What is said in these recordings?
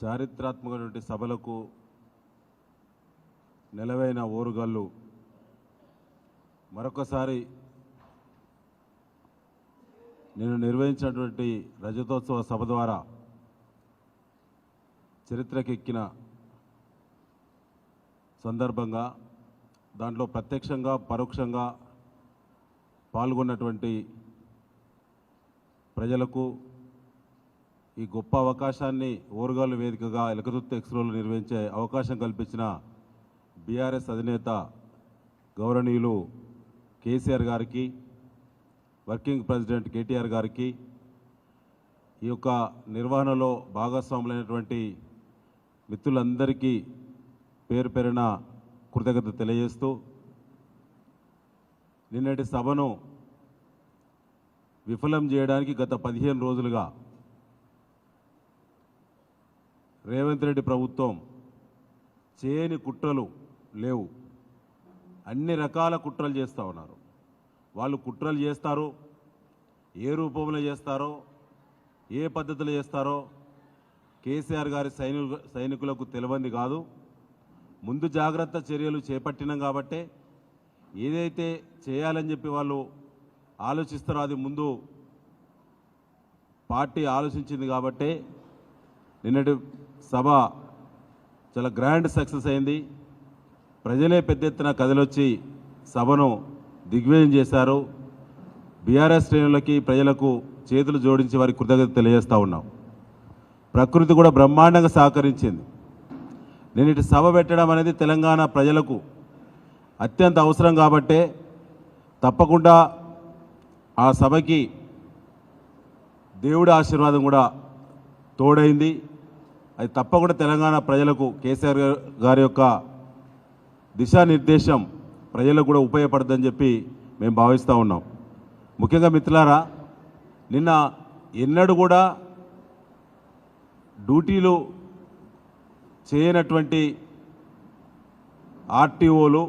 చారిత్రాత్మకమైనటువంటి సభలకు నెలవైన ఓరుగల్లు. మరొకసారి నేను నిర్వహించినటువంటి రజతోత్సవ సభ ద్వారా చరిత్రకెక్కిన సందర్భంగా దాంట్లో ప్రత్యక్షంగా పరోక్షంగా పాల్గొన్నటువంటి ప్రజలకు ఈ గొప్ప అవకాశాన్ని ఓరుగాలు వేదికగా ఎలకతుర్తి ఎక్స్రోలు నిర్వహించే అవకాశం కల్పించిన బీఆర్ఎస్ అధినేత గౌరవనీయులు కేసీఆర్ గారికి వర్కింగ్ ప్రెసిడెంట్ కేటీఆర్ గారికి ఈ యొక్క నిర్వహణలో భాగస్వాములైనటువంటి మిత్రులందరికీ పేరు పేరిన కృతజ్ఞత తెలియజేస్తూ నిన్నటి సభను విఫలం చేయడానికి గత పదిహేను రోజులుగా రేవంత్ రెడ్డి ప్రభుత్వం చేయని కుట్రలు లేవు. అన్ని రకాల కుట్రలు చేస్తూ ఉన్నారు. వాళ్ళు కుట్రలు చేస్తారు ఏ రూపంలో చేస్తారో ఏ పద్ధతిలో చేస్తారో కేసీఆర్ గారి సైనికు సైనికులకు తెలియంది కాదు. ముందు జాగ్రత్త చర్యలు చేపట్టినాం కాబట్టే ఏదైతే చేయాలని చెప్పి వాళ్ళు ఆలోచిస్తారో అది ముందు పార్టీ ఆలోచించింది కాబట్టే నిన్నటి సభ చాలా గ్రాండ్ సక్సెస్ అయింది. ప్రజలే పెద్ద ఎత్తున కదిలొచ్చి సభను దిగ్విజయం చేశారు. బీఆర్ఎస్ శ్రేణులకి ప్రజలకు చేతులు జోడించి వారికి కృతజ్ఞత తెలియజేస్తూ ఉన్నాం. ప్రకృతి కూడా బ్రహ్మాండంగా సహకరించింది. నేను ఇటు సభ పెట్టడం అనేది తెలంగాణ ప్రజలకు అత్యంత అవసరం కాబట్టే తప్పకుండా ఆ సభకి దేవుడి ఆశీర్వాదం కూడా తోడైంది. అది తప్పకుండా తెలంగాణ ప్రజలకు కేసీఆర్ గారి యొక్క దిశానిర్దేశం ప్రజలకు కూడా ఉపయోగపడుతుందని చెప్పి మేము భావిస్తూ ఉన్నాం. ముఖ్యంగా మిత్రులారా నిన్న ఎన్నడూ కూడా డ్యూటీలు చేయనటువంటి ఆర్టీఓలు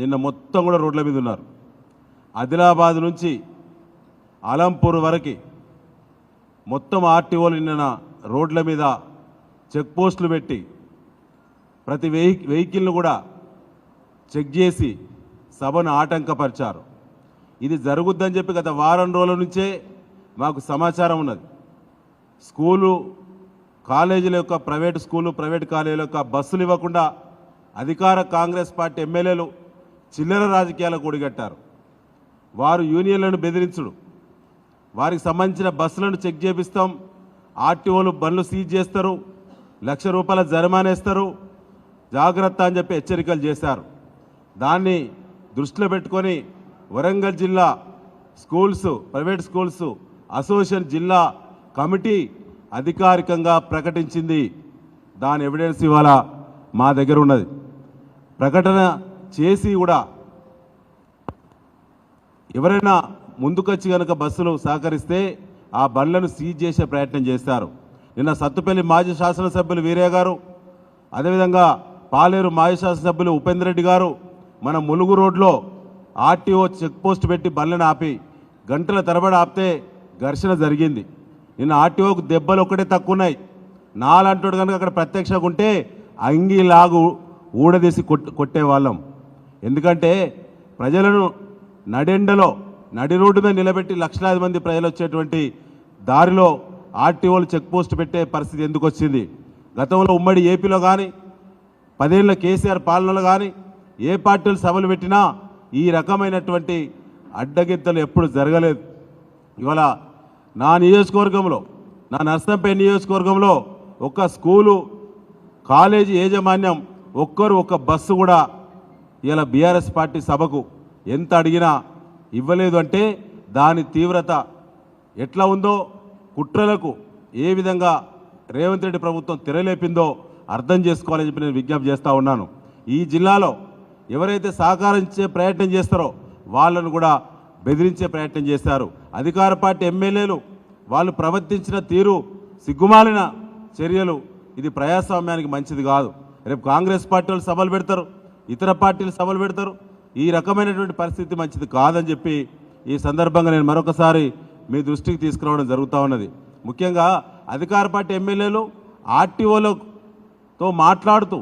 నిన్న మొత్తం కూడా రోడ్ల మీద ఉన్నారు. ఆదిలాబాద్ నుంచి అలంపూర్ వరకు మొత్తం ఆర్టీఓలు నిన్న రోడ్ల మీద చెక్ పోస్టులు పెట్టి ప్రతి వెహి వెహికల్ను కూడా చెక్ చేసి సభను ఆటంకపరిచారు. ఇది జరుగుద్దని చెప్పి గత వారం రోజుల నుంచే మాకు సమాచారం ఉన్నది. స్కూలు కాలేజీల యొక్క ప్రైవేట్ స్కూలు ప్రైవేట్ కాలేజీల యొక్క బస్సులు ఇవ్వకుండా అధికార కాంగ్రెస్ పార్టీ ఎమ్మెల్యేలు చిల్లర రాజకీయాలకు ఒడిగట్టారు. వారు యూనియన్లను బెదిరించుడు. వారికి సంబంధించిన బస్సులను చెక్ చేపిస్తాం. ఆర్టీఓలు బండ్లు సీజ్ చేస్తారు. లక్ష రూపాయల జరిమానేస్తారు జాగ్రత్త అని చెప్పి హెచ్చరికలు చేశారు. దాన్ని దృష్టిలో పెట్టుకొని వరంగల్ జిల్లా స్కూల్స్ ప్రైవేట్ స్కూల్స్ అసోసియేషన్ జిల్లా కమిటీ అధికారికంగా ప్రకటించింది. దాని ఎవిడెన్స్ ఇవాళ మా దగ్గర ఉన్నది. ప్రకటన చేసి కూడా ఎవరైనా ముందుకొచ్చి కనుక బస్సులు సహకరిస్తే ఆ బండ్లను సీజ్ చేసే ప్రయత్నం చేస్తారు. నిన్న సత్తుపల్లి మాజీ శాసనసభ్యులు వీరయ్య గారు అదేవిధంగా పాలేరు మాజీ శాసనసభ్యులు ఉపేందర్ రెడ్డి గారు మన ములుగు రోడ్లో ఆర్టీఓ చెక్ పోస్ట్ పెట్టి బండ్లను ఆపి గంటల తరబడి ఆపితే ఘర్షణ జరిగింది. నిన్న ఆర్టీఓకు దెబ్బలు ఒక్కటే తక్కువ ఉన్నాయి నాలంటోడు కనుక అక్కడ ప్రత్యక్షంగా ఉంటే అంగి లాగు ఊడదీసి కొట్ కొట్టేవాళ్ళం. ఎందుకంటే ప్రజలను నడెండలో నడి రోడ్డు మీద నిలబెట్టి లక్షలాది మంది ప్రజలు వచ్చేటువంటి దారిలో ఆర్టీఓలు చెక్ పోస్ట్ పెట్టే పరిస్థితి ఎందుకు వచ్చింది? గతంలో ఉమ్మడి ఏపీలో కానీ పదేళ్ళ కేసీఆర్ పాలనలో కానీ ఏ పార్టీలు సభలు పెట్టినా ఈ రకమైనటువంటి అడ్డగిద్దలు ఎప్పుడు జరగలేదు. ఇవాళ నా నియోజకవర్గంలో నా నర్సంపేట నియోజకవర్గంలో ఒక స్కూలు కాలేజీ యాజమాన్యం ఒక్కరు ఒక బస్సు కూడా ఇలా బీఆర్ఎస్ పార్టీ సభకు ఎంత అడిగినా ఇవ్వలేదు అంటే దాని తీవ్రత ఎట్లా ఉందో కుట్రలకు ఏ విధంగా రేవంత్ రెడ్డి ప్రభుత్వం తెరలేపిందో అర్థం చేసుకోవాలని చెప్పి నేను విజ్ఞప్తి చేస్తూ ఉన్నాను. ఈ జిల్లాలో ఎవరైతే సహకరించే ప్రయత్నం చేస్తారో వాళ్ళను కూడా బెదిరించే ప్రయత్నం చేశారు. అధికార పార్టీ ఎమ్మెల్యేలు వాళ్ళు ప్రవర్తించిన తీరు సిగ్గుమాలిన చర్యలు ఇది ప్రజాస్వామ్యానికి మంచిది కాదు. రేపు కాంగ్రెస్ పార్టీ వాళ్ళు సభలు పెడతారు ఇతర పార్టీలు సభలు పెడతారు. ఈ రకమైనటువంటి పరిస్థితి మంచిది కాదని చెప్పి ఈ సందర్భంగా నేను మరొకసారి మీ దృష్టికి తీసుకురావడం జరుగుతూ ఉన్నది. ముఖ్యంగా అధికార పార్టీ ఎమ్మెల్యేలు ఆర్టీఓలతో మాట్లాడుతూ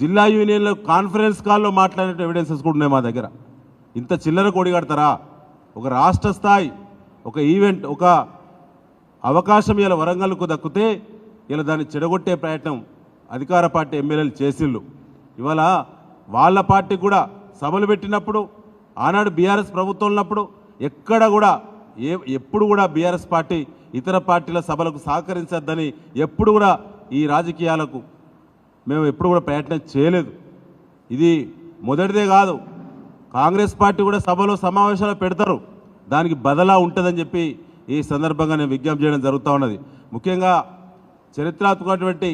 జిల్లా యూనియన్లో కాన్ఫరెన్స్ కాల్లో మాట్లాడిన ఎవిడెన్సెస్ కూడా ఉన్నాయి మా దగ్గర. ఇంత చిల్లర కొడిగడతారా ఒక రాష్ట్ర స్థాయి ఒక ఈవెంట్ ఒక అవకాశం ఇలా వరంగల్కు దక్కితే ఇలా దాన్ని చెడగొట్టే ప్రయత్నం అధికార పార్టీ ఎమ్మెల్యేలు చేసిళ్ళు. ఇవాళ వాళ్ళ పార్టీ కూడా సభలు పెట్టినప్పుడు ఆనాడు బీఆర్ఎస్ ప్రభుత్వం ఉన్నప్పుడు ఎక్కడ కూడా ఏ ఎప్పుడు కూడా బీఆర్ఎస్ పార్టీ ఇతర పార్టీల సభలకు సహకరించద్దని ఎప్పుడు కూడా ఈ రాజకీయాలకు మేము ఎప్పుడు కూడా ప్రయత్నం చేయలేదు. ఇది మొదటిదే కాదు. కాంగ్రెస్ పార్టీ కూడా సభలో సమావేశాలు పెడతారు. దానికి బదలా ఉంటుందని చెప్పి ఈ సందర్భంగా నేను విజ్ఞప్తి చేయడం జరుగుతూ ఉన్నది. ముఖ్యంగా చరిత్రాత్మకటువంటి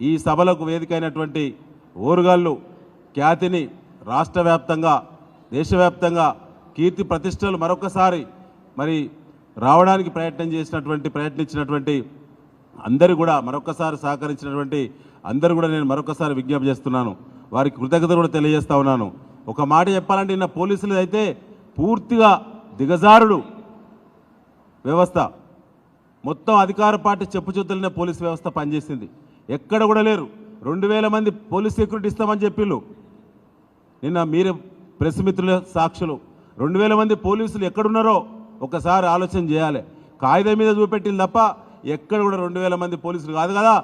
ఈ సభలకు వేదిక అయినటువంటి ఓరుగాళ్ళు ఖ్యాతిని రాష్ట్ర వ్యాప్తంగా దేశవ్యాప్తంగా కీర్తి ప్రతిష్టలు మరొకసారి మరి రావడానికి ప్రయత్నం చేసినటువంటి ప్రయత్నించినటువంటి అందరూ కూడా మరొకసారి సహకరించినటువంటి అందరూ కూడా నేను మరొకసారి విజ్ఞప్తి చేస్తున్నాను. వారికి కృతజ్ఞత కూడా తెలియజేస్తా ఉన్నాను. ఒక మాట చెప్పాలంటే నిన్న పోలీసులు అయితే పూర్తిగా దిగజారుడు వ్యవస్థ. మొత్తం అధికార పార్టీ చెప్పుచొత్తులనే పోలీస్ వ్యవస్థ పనిచేసింది. ఎక్కడ కూడా లేరు. రెండు వేల మంది పోలీస్ సెక్యూరిటీ ఇస్తామని చెప్పిళ్ళు. నిన్న మీరు ప్రెస్ మిత్రుల సాక్షులు. రెండు వేల మంది పోలీసులు ఎక్కడున్నారో ఒకసారి ఆలోచన చేయాలి. కాగితం మీద చూపెట్టింది తప్ప ఎక్కడ కూడా రెండు వేల మంది పోలీసులు కాదు కదా.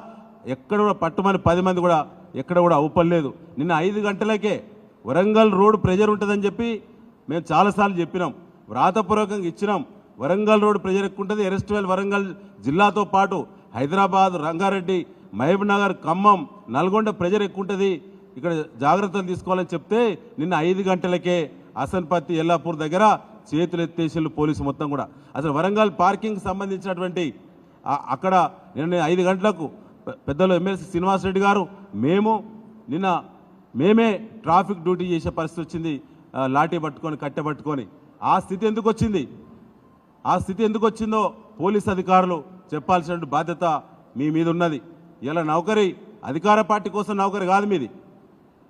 ఎక్కడ కూడా పట్టుమని పది మంది కూడా ఎక్కడ కూడా అవుపడలేదు నిన్న ఐదు గంటలకే వరంగల్ రోడ్ ప్రెజర్ ఉంటుందని చెప్పి మేము చాలాసార్లు చెప్పినాం. వ్రాతపూర్వకంగా ఇచ్చినాం. వరంగల్ రోడ్ ప్రెజర్ ఎక్కువ ఉంటుంది. ఎరెస్ట్వెల్ వరంగల్ జిల్లాతో పాటు హైదరాబాద్ రంగారెడ్డి మహబూబ్ నగర్ ఖమ్మం నల్గొండ ప్రెజర్ ఎక్కువ ఉంటుంది. ఇక్కడ జాగ్రత్తలు తీసుకోవాలని చెప్తే నిన్న ఐదు గంటలకే అసన్పత్తి ఎల్లాపూర్ దగ్గర చేతులు ఎత్తేసిళ్ళు పోలీసు మొత్తం కూడా. అసలు వరంగల్ పార్కింగ్ సంబంధించినటువంటి అక్కడ నిన్న ఐదు గంటలకు పెద్దలు ఎమ్మెల్సీ శ్రీనివాసరెడ్డి గారు మేము నిన్న మేమే ట్రాఫిక్ డ్యూటీ చేసే పరిస్థితి వచ్చింది. లాఠీ పట్టుకొని కట్టె పట్టుకొని. ఆ స్థితి ఎందుకు వచ్చింది? ఆ స్థితి ఎందుకు వచ్చిందో పోలీస్ అధికారులు చెప్పాల్సిన బాధ్యత మీ మీద ఉన్నది ఇలా నౌకరి అధికార పార్టీ కోసం నౌకరి కాదు మీది.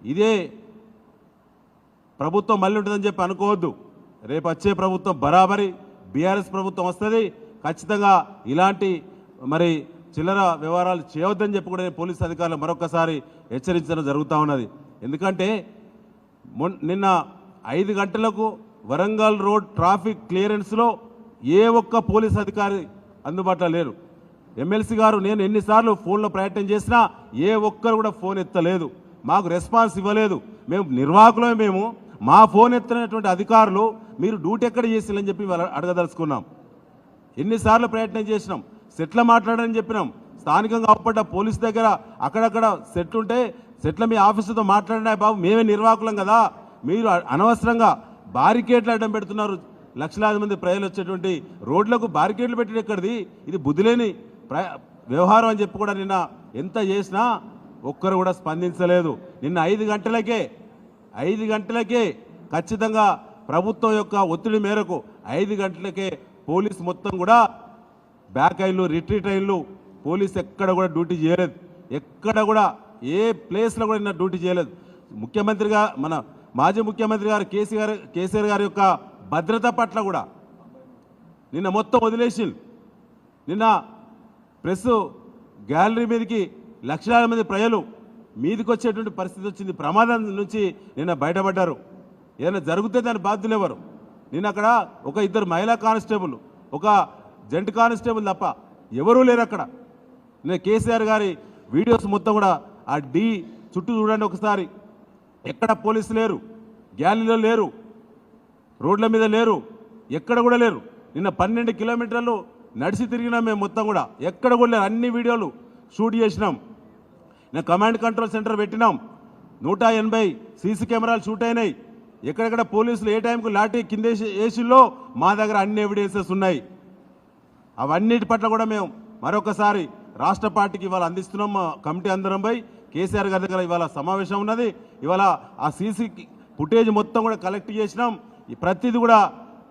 ఇదే ప్రభుత్వం మళ్ళీ ఉంటుందని చెప్పి అనుకోవద్దు. రేపు వచ్చే ప్రభుత్వం బరాబరి బీఆర్ఎస్ ప్రభుత్వం వస్తుంది. ఖచ్చితంగా ఇలాంటి మరి చిల్లర వ్యవహారాలు చేయవద్దని చెప్పి కూడా నేను పోలీస్ అధికారులు మరొకసారి హెచ్చరించడం జరుగుతూ ఉన్నది. ఎందుకంటే మొన్- నిన్న ఐదు గంటలకు వరంగల్ రోడ్ ట్రాఫిక్ క్లియరెన్స్లో ఏ ఒక్క పోలీస్ అధికారి అందుబాటులో లేరు. ఎమ్మెల్సీ గారు నేను ఎన్నిసార్లు ఫోన్లో ప్రయత్నం చేసినా ఏ ఒక్కరు కూడా ఫోన్ ఎత్తలేదు. మాకు రెస్పాన్స్ ఇవ్వలేదు. మేము నిర్వాహకులమే మేము. మా ఫోన్ ఎత్తునటువంటి అధికారులు మీరు డ్యూటీ ఎక్కడ చేసిందని చెప్పి అడగదలుచుకున్నాం. ఎన్నిసార్లు ప్రయత్నం చేసినాం. సెట్ల మాట్లాడని చెప్పినాం. స్థానికంగా అప్పట పోలీస్ దగ్గర అక్కడక్కడ సెట్ ఉంటే సెట్ల మీ ఆఫీసుతో మాట్లాడినా బాబు మేమే నిర్వాహకులం కదా. మీరు అనవసరంగా బారికేట్లు అడ్డం పెడుతున్నారు. లక్షలాది మంది ప్రజలు వచ్చేటువంటి రోడ్లకు బారికేట్లు పెట్టడం ఎక్కడిది? ఇది బుద్ధిలేని ప్ర వ్యవహారం అని చెప్పి కూడా నిన్న ఎంత చేసినా ఒక్కరు కూడా స్పందించలేదు. నిన్న ఐదు గంటలకే ఐదు గంటలకే ఖచ్చితంగా ప్రభుత్వం యొక్క ఒత్తిడి మేరకు ఐదు గంటలకే పోలీస్ మొత్తం కూడా బ్యాక్ అయిన్లు రిట్రీట్ అయిన్లు. పోలీస్ ఎక్కడ కూడా డ్యూటీ చేయలేదు. ఎక్కడ కూడా ఏ ప్లేస్లో కూడా నిన్న డ్యూటీ చేయలేదు. ముఖ్యమంత్రిగా మన మాజీ ముఖ్యమంత్రి గారు కేసీఆర్ కేసీఆర్ గారి యొక్క భద్రత పట్ల కూడా నిన్న మొత్తం వదిలేసి నిన్న ప్రెస్ గ్యాలరీ మీదకి లక్షలాది మంది ప్రజలు మీదకి వచ్చేటువంటి పరిస్థితి వచ్చింది. ప్రమాదం నుంచి నిన్న బయటపడ్డారు. ఏదైనా జరిగితే దాని బాధ్యులు ఎవరు? నేను అక్కడ ఒక ఇద్దరు మహిళా కానిస్టేబుల్ ఒక జంట్ కానిస్టేబుల్ తప్ప ఎవరూ లేరు అక్కడ. నేను కేసీఆర్ గారి వీడియోస్ మొత్తం కూడా ఆ డి చుట్టూ చూడండి ఒకసారి. ఎక్కడ పోలీసు లేరు? గ్యాలీలో లేరు? రోడ్ల మీద లేరు? ఎక్కడ కూడా లేరు? నిన్న పన్నెండు కిలోమీటర్లు నడిచి తిరిగినాం మేము మొత్తం కూడా. ఎక్కడ కూడా లేరు. అన్ని వీడియోలు షూట్ చేసినాం. నేను కమాండ్ కంట్రోల్ సెంటర్ పెట్టినాం. నూట ఎనభై సీసీ కెమెరాలు షూట్ అయినాయి. ఎక్కడెక్కడ పోలీసులు ఏ టైంకు లాఠీ కింద ఏసీలో మా దగ్గర అన్ని ఎవిడెన్సెస్ ఉన్నాయి. అవన్నిటి పట్ల కూడా మేము మరొకసారి రాష్ట్ర పార్టీకి ఇవాళ అందిస్తున్నాం. మా కమిటీ అందరం పోయి కేసీఆర్ గారి దగ్గర ఇవాళ సమావేశం ఉన్నది. ఇవాళ ఆ సీసీ ఫుటేజ్ మొత్తం కూడా కలెక్ట్ చేసినాం. ఈ ప్రతిది కూడా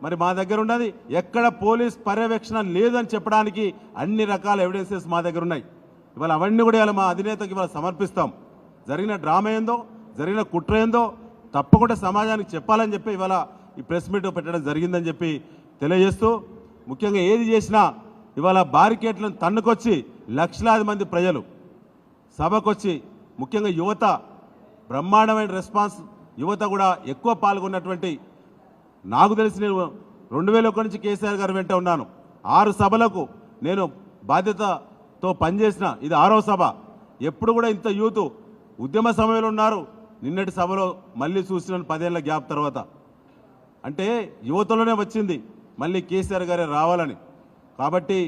మరి మా దగ్గర ఉన్నది. ఎక్కడ పోలీస్ పర్యవేక్షణ లేదని చెప్పడానికి అన్ని రకాల ఎవిడెన్సెస్ మా దగ్గర ఉన్నాయి. ఇవాళ అవన్నీ కూడా ఇవాళ మా అధినేతకి ఇవాళ సమర్పిస్తాం. జరిగిన డ్రామా ఏందో జరిగిన కుట్ర ఏందో తప్పకుండా సమాజానికి చెప్పాలని చెప్పి ఇవాళ ఈ ప్రెస్ మీట్ పెట్టడం జరిగిందని చెప్పి తెలియజేస్తూ ముఖ్యంగా ఏది చేసినా ఇవాళ బారికేట్లను తన్నుకొచ్చి లక్షలాది మంది ప్రజలు సభకొచ్చి ముఖ్యంగా యువత బ్రహ్మాండమైన రెస్పాన్స్ యువత కూడా ఎక్కువ పాల్గొన్నటువంటి నాకు తెలిసి నేను రెండు వేల ఒకటి నుంచి కేసీఆర్ గారు వెంట ఉన్నాను. ఆరు సభలకు నేను బాధ్యత తో పనిచేసిన ఇది ఆరో సభ. ఎప్పుడు కూడా ఇంత యూత్ ఉద్యమ సమయంలో ఉన్నారు. నిన్నటి సభలో మళ్ళీ చూసిన పదేళ్ళ గ్యాప్ తర్వాత. అంటే యువతలోనే వచ్చింది. మళ్ళీ కేసీఆర్ గారే రావాలని. కాబట్టి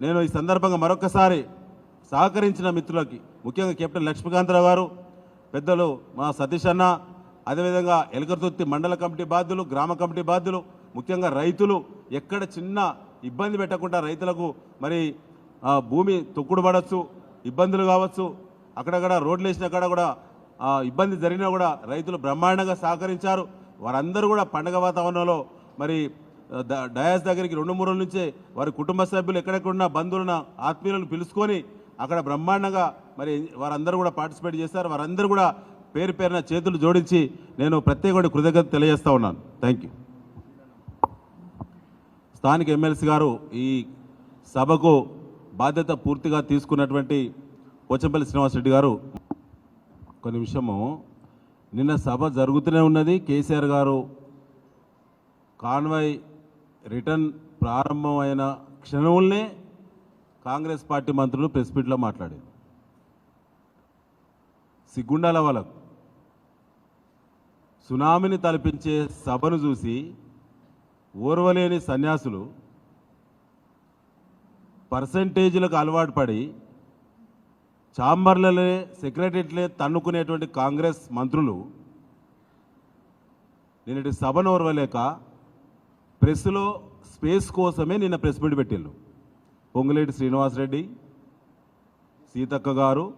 నేను ఈ సందర్భంగా మరొకసారి సహకరించిన మిత్రులకి ముఖ్యంగా కెప్టెన్ లక్ష్మీకాంతరావు గారు పెద్దలు మా సతీష్ అన్న అదేవిధంగా ఎలకతుర్తి మండల కమిటీ బాధ్యులు గ్రామ కమిటీ బాధ్యులు ముఖ్యంగా రైతులు ఎక్కడ చిన్న ఇబ్బంది పెట్టకుండా రైతులకు మరి భూమి తొక్కుడు పడవచ్చు ఇబ్బందులు కావచ్చు. అక్కడక్కడ రోడ్లు వేసిన కాడ కూడా ఇబ్బంది జరిగినా కూడా రైతులు బ్రహ్మాండంగా సహకరించారు. వారందరూ కూడా పండగ వాతావరణంలో మరి డయాస్ దగ్గరికి రెండు మూడు రోజుల నుంచే వారి కుటుంబ సభ్యులు ఎక్కడెక్కడున్న బంధువులను ఆత్మీయులను పిలుచుకొని అక్కడ బ్రహ్మాండంగా మరి వారందరూ కూడా పార్టిసిపేట్ చేశారు. వారందరూ కూడా పేరు పేరున చేతులు జోడించి నేను ప్రత్యేక కృతజ్ఞత తెలియజేస్తా ఉన్నాను. థ్యాంక్ యూ స్థానిక ఎమ్మెల్సీ గారు ఈ సభకు బాధ్యత పూర్తిగా తీసుకున్నటువంటి పోచంపల్లి శ్రీనివాసరెడ్డి గారు. ఒక నిమిషము నిన్న సభ జరుగుతూనే ఉన్నది. కేసీఆర్ గారు కాన్వాయ్ రిటర్న్ ప్రారంభమైన క్షణంలోనే కాంగ్రెస్ పార్టీ మంత్రులు ప్రెస్ మీట్లో మాట్లాడారు. సిగ్గుండాల వాళ్ళకు. సునామీని తలపించే సభను చూసి ఓర్వలేని సన్యాసులు పర్సంటేజీలకు అలవాటు పడి ఛాంబర్లలే సెక్రటరీలే తన్నుకునేటువంటి కాంగ్రెస్ మంత్రులు నిన్నటి సభను ఓర్వలేక ప్రెస్లో స్పేస్ కోసమే నిన్న ప్రెస్ మీట్ పెట్టిండు పొంగులేటి శ్రీనివాసరెడ్డి సీతక్క గారు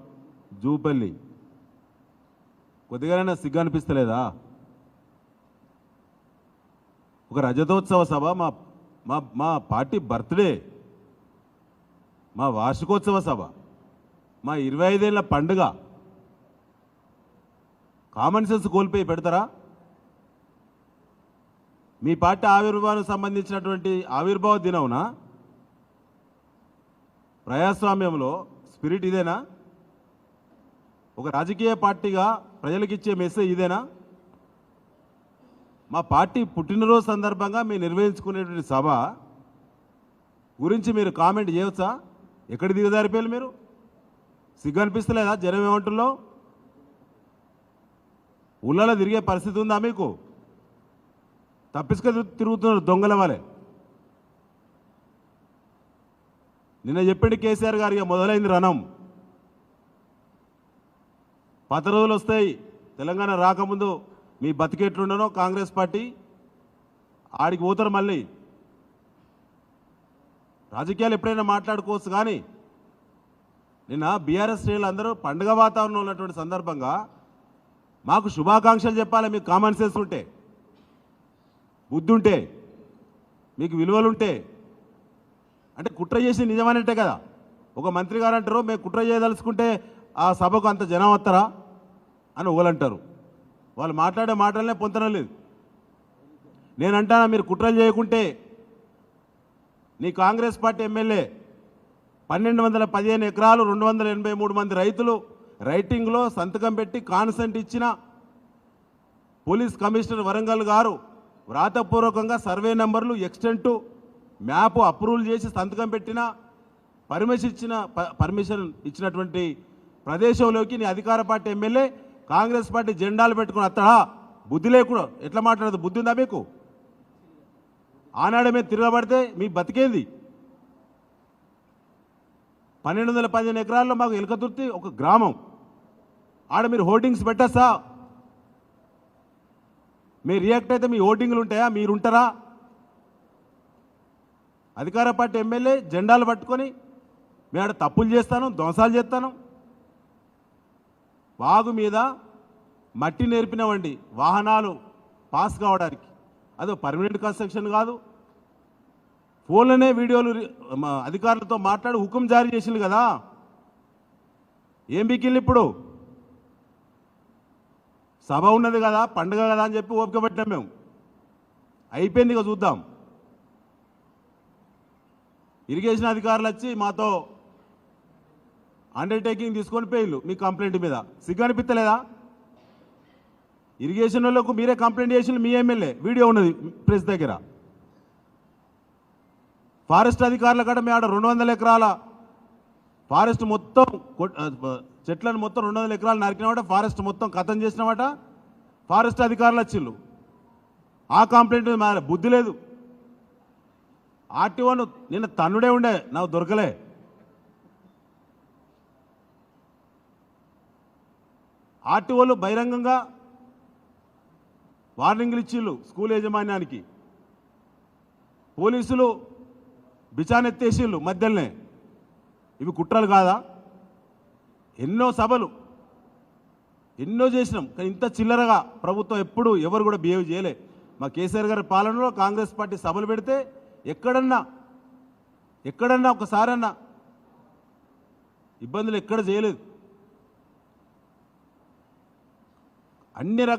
జూపల్లి. కొద్దిగానైనా సిగ్గు అనిపిస్తలేదా? ఒక రజతోత్సవ సభ మా మా మా పార్టీ బర్త్డే మా వార్షికోత్సవ సభ మా ఇరవై ఐదేళ్ళ పండుగ. కామన్ సెన్స్ కోల్పోయి పెడతారా? మీ పార్టీ ఆవిర్భావానికి సంబంధించినటువంటి ఆవిర్భావ దినమున? ప్రజాస్వామ్యంలో స్పిరిట్ ఇదేనా? ఒక రాజకీయ పార్టీగా ప్రజలకిచ్చే మెసేజ్ ఇదేనా? మా పార్టీ పుట్టినరోజు సందర్భంగా మీరు నిర్వహించుకునేటువంటి సభ గురించి మీరు కామెంట్ చేయవచ్చా? ఎక్కడ దిగజారిపోయారు మీరు? సిగ్గు అనిపిస్తలేదా జనం ఏమంటుల్లో? ఊళ్ళలో తిరిగే పరిస్థితి ఉందా మీకు? తప్పిసుక తిరుగుతున్నారు దొంగల వలె. నిన్న చెప్పిండు కేసీఆర్ గారికి మొదలైంది రణం. పాత రోజులు వస్తాయి తెలంగాణ రాకముందు మీ బతికెట్లుండనో కాంగ్రెస్ పార్టీ ఆడికి పోతారు మళ్ళీ. రాజకీయాలు ఎప్పుడైనా మాట్లాడుకోవచ్చు కానీ నిన్న బీఆర్ఎస్ శ్రేణులు అందరూ పండుగ వాతావరణం ఉన్నటువంటి సందర్భంగా మాకు శుభాకాంక్షలు చెప్పాలి మీకు కామన్ సెన్స్ ఉంటే. బుద్ధి ఉంటే మీకు విలువలుంటే అంటే కుట్ర చేసి నిజమనేట్టే కదా. ఒక మంత్రి గారు అంటారు మేము కుట్ర చేయదలుచుకుంటే ఆ సభకు అంత జనం వస్తారా? అని ఒకలంటారు వాళ్ళు మాట్లాడే మాటలనే పొంతనం లేదు. నేను అంటానా మీరు కుట్రలు చేయకుంటే నీ కాంగ్రెస్ పార్టీ ఎమ్మెల్యే పన్నెండు వందల పదిహేను ఎకరాలు రెండు వందల ఎనభై మూడు మంది రైతులు రైటింగ్లో సంతకం పెట్టి కాన్సెంట్ ఇచ్చిన పోలీస్ కమిషనర్ వరంగల్ గారు వ్రాతపూర్వకంగా సర్వే నెంబర్లు ఎక్స్టెంటు మ్యాప్ అప్రూవల్ చేసి సంతకం పెట్టిన పర్మిషన్ ఇచ్చిన ప- పర్మిషన్ ఇచ్చినటువంటి ప్రదేశంలోకి నీ అధికార పార్టీ ఎమ్మెల్యే కాంగ్రెస్ పార్టీ జెండాలు పెట్టుకుని అత్తడా బుద్ధి లేకుండా ఎట్లా మాట్లాడదు? బుద్ధి ఉందా మీకు? ఆనాడే మేము తిరగబడితే మీ బతికేంది? పన్నెండు వందల పదిహేను ఎకరాల్లో మాకు ఎలకతుర్తి ఒక గ్రామం. ఆడ మీరు హోర్డింగ్స్ పెట్టచ్చా మీరు రియాక్ట్ అయితే మీ హోర్డింగ్లు ఉంటాయా? మీరు ఉంటారా అధికార పార్టీ ఎమ్మెల్యే జెండాలు పట్టుకొని మేము ఆడ తప్పులు చేస్తాను ధ్వంసాలు చేస్తాను. వాగు మీద మట్టి నేర్పినవండి. వాహనాలు పాస్ కావడానికి. అదో పర్మనెంట్ కన్స్ట్రక్షన్ కాదు. ఫోన్లోనే వీడియోలు అధికారులతో మాట్లాడి హుకుం జారీ చేసింది కదా. ఏం బికిల్లు ఇప్పుడు? సభ ఉన్నది కదా పండుగ కదా అని చెప్పి ఓపిక పెట్టాం మేము. అయిపోయింది ఇక చూద్దాం. ఇరిగేషన్ అధికారులు వచ్చి మాతో అండర్టేకింగ్ తీసుకొని పోయిల్లు మీ కంప్లైంట్ మీద. సిగ్గు అనిపిస్తలేదా? ఇరిగేషన్ వాళ్ళకు మీరే కంప్లైంట్ చేసిన మీ ఎమ్మెల్యే. వీడియో ఉన్నది ప్రెస్ దగ్గర. ఫారెస్ట్ అధికారుల కాడ మీ ఆడ రెండు వందల ఎకరాల ఫారెస్ట్ మొత్తం చెట్లను మొత్తం రెండు వందల ఎకరాలు నరికినమాట ఫారెస్ట్ మొత్తం కథం చేసినమాట ఫారెస్ట్ అధికారులు వచ్చిళ్ళు ఆ కంప్లైంట్ మా బుద్ధి లేదు. ఆర్టీఓను నిన్న తన్నుడే ఉండే నాకు దొరకలే. ఆర్టీఓలు బహిరంగంగా వార్నింగ్లు ఇచ్చిళ్ళు స్కూల్ యాజమాన్యానికి. పోలీసులు బిచానెత్తేసిళ్ళు మధ్యలోనే. ఇవి కుట్రలు కాదా? ఎన్నో సభలు. ఎన్నో చేసినాం. కానీ ఇంత చిల్లరగా ప్రభుత్వం ఎప్పుడు ఎవరు కూడా బిహేవ్ చేయలే. మా కేసీఆర్ గారి పాలనలో కాంగ్రెస్ పార్టీ సభలు పెడితే ఎక్కడన్నా ఎక్కడన్నా ఒకసారన్నా ఇబ్బందులు ఎక్కడ చేయలేదు. అన్ని రకాల